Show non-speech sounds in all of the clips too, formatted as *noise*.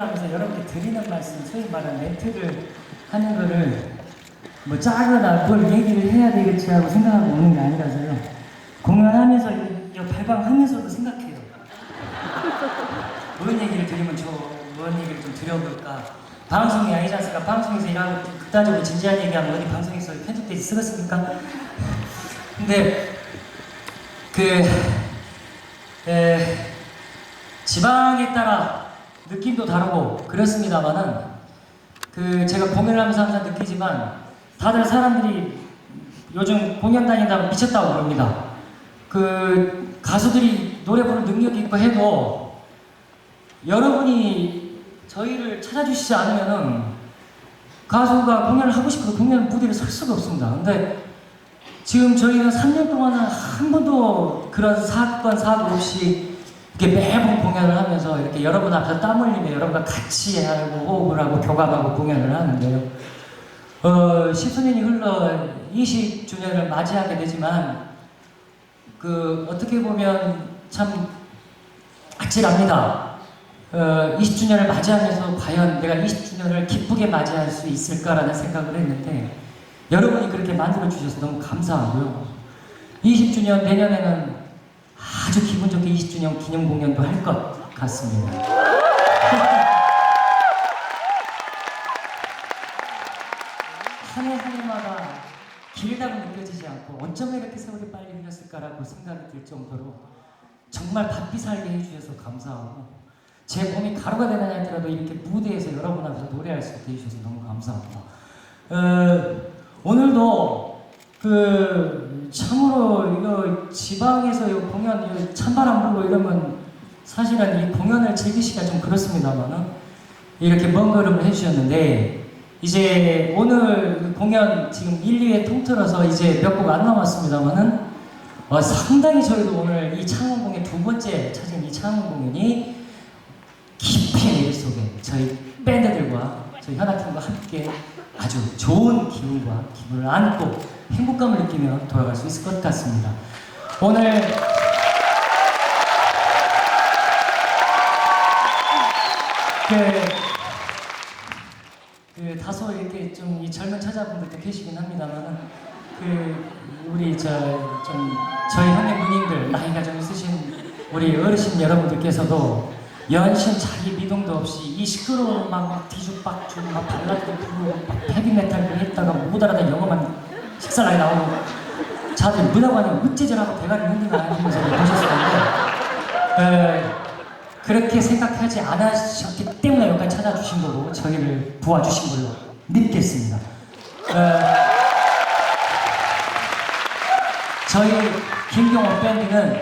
하면서 여러분께 드리는 말씀, 소위 말하는 멘트를 하는 거를 뭐 짜거나 뭘 얘기를 해야 되겠지 하고 생각하고 오는 게 아니라서요. 공연하면서 발광하면서도 생각해요. 뭔 얘기를 드리면 저 뭔 얘기를 좀 드려볼까. 방송이 아니지 않습니까? 방송에서 일하고 좀 극단적으로 진지한 얘기하면 어디 방송에서 편집되지 쓰겠습니까? 근데 그 에, 지방에 따라 느낌도 다르고 그렇습니다만은 그 제가 공연을 하면서 항상 느끼지만 다들 사람들이 요즘 공연 다닌다고 미쳤다고 그럽니다. 그 가수들이 노래 부르는 능력이 있고 해도 여러분이 저희를 찾아주시지 않으면은 가수가 공연을 하고 싶어도 공연 무대를 설 수가 없습니다. 근데 지금 저희는 3년 동안은 한 번도 그런 사건 사고 없이 이렇게 매번 공연을 하면서 이렇게 여러분 앞에서 땀 흘리며 여러분과 같이 하고 호흡을 하고 교감하고 공연을 하는데요. 어, 10수년이 흘러 20주년을 맞이하게 되지만 그 어떻게 보면 참 아찔합니다. 어, 20주년을 맞이하면서 과연 내가 20주년을 기쁘게 맞이할 수 있을까라는 생각을 했는데 여러분이 그렇게 만들어 주셔서 너무 감사하고요. 20주년 내년에는 아주 기분 좋게 20주년 기념 공연도 할 것 같습니다. 한 해 한 해마다 길다고 느껴지지 않고 어쩜 이렇게 세월이 빨리 흘렀을까라고 생각이 들 정도로 정말 바삐 살게 해주셔서 감사하고 제 몸이 가루가 되느냐 할지라도 이렇게 무대에서 여러분 앞에서 노래할 수 있게 해주셔서 너무 감사합니다. 어, 오늘도 그 참으로 이거 지방에서 이 공연 이 찬바람 불고 이러면 사실은 이 공연을 즐기기가 좀 그렇습니다만은 이렇게 먼 걸음을 해주셨는데 이제 오늘 그 공연 지금 1, 2회 통틀어서 이제 몇 곡 안 남았습니다만은 어, 상당히 저희도 오늘 이 창원 공연 두 번째 찾은 이 창원 공연이 깊이 내일 속에 저희 밴드들과 저희 현악팀과 함께 아주 좋은 기운과 기분을 안고 행복감을 느끼며 돌아갈 수 있을 것 같습니다. 오늘 그, 그 다소 이렇게 좀 이 젊은 처자분들도 계시긴 합니다만은 그 우리 저 좀 저희 형님 누님들 나이가 좀 있으신 우리 어르신 여러분들께서도 연신 자기 미동도 없이 이 시끄러운 막, 막 뒤죽박죽 막 발라드 부르고 막 헤비메탈 했다가 못 알아듣는 영어만 식살나게 나오고 자들 문화관에 어째저라고 대가리 흔들고 하시면서 보셨을 텐데 에, 그렇게 생각하지 않으셨기 때문에 여기까지 찾아주신 거고 저희를 도와주신 걸로 믿겠습니다. 에, 저희 김경호 밴드는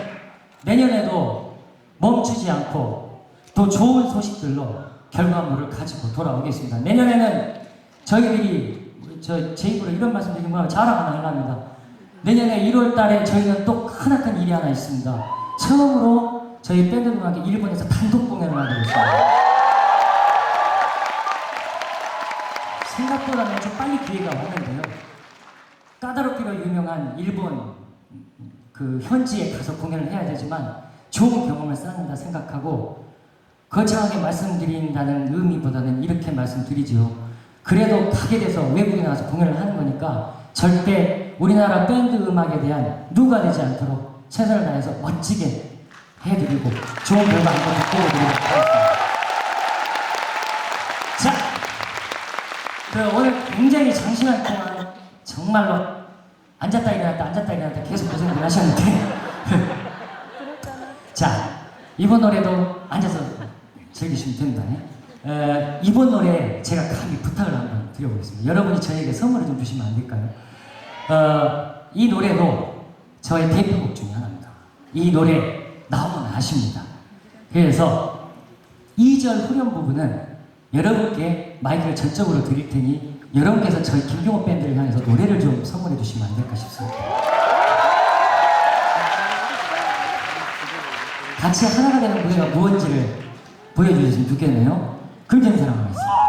내년에도 멈추지 않고 더 좋은 소식들로 결과물을 가지고 돌아오겠습니다. 내년에는 저희들이 저 제 입으로 이런 말씀 드리면 뭐 자랑 하나 하려합니다. 내년에 1월 달에 저희는 또 크나큰 일이 하나 있습니다. 처음으로 저희 밴드와 함께 일본에서 단독 공연을 하게 됐습니다. 생각보다는 좀 빨리 기회가 왔는데요. 까다롭기로 유명한 일본 그 현지에 가서 공연을 해야 되지만 좋은 경험을 쌓는다 생각하고 거창하게 말씀드린다는 의미보다는 이렇게 말씀드리지요. 그래도 가게 돼서 외국에 나가서 공연을 하는 거니까 절대 우리나라 밴드 음악에 대한 누가 되지 않도록 최선을 다해서 멋지게 해드리고 좋은 결과 한번 오도록 하겠습니다. 자, 그 오늘 굉장히 장시간 동안 정말로 앉았다 일어났다 앉았다 일어났다 계속 고생을 하셨는데 *laughs* 자 이번 노래도 앉아서 즐기시면 됩니다. 에, 이번 노래 제가 감히 부탁을 한번 드려보겠습니다. 여러분이 저에게 선물을 좀 주시면 안 될까요? 어, 이 노래도 저의 대표곡 중에 하나입니다. 이 노래 나오면 아십니다. 그래서 2절 후렴 부분은 여러분께 마이크를 전적으로 드릴 테니 여러분께서 저희 김경호 밴드를 향해서 노래를 좀 선물해 주시면 안 될까 싶습니다. 같이 하나가 되는 무대가 무엇인지를 보여주셨으면 좋겠네요. 긍정 사랑하겠습니다.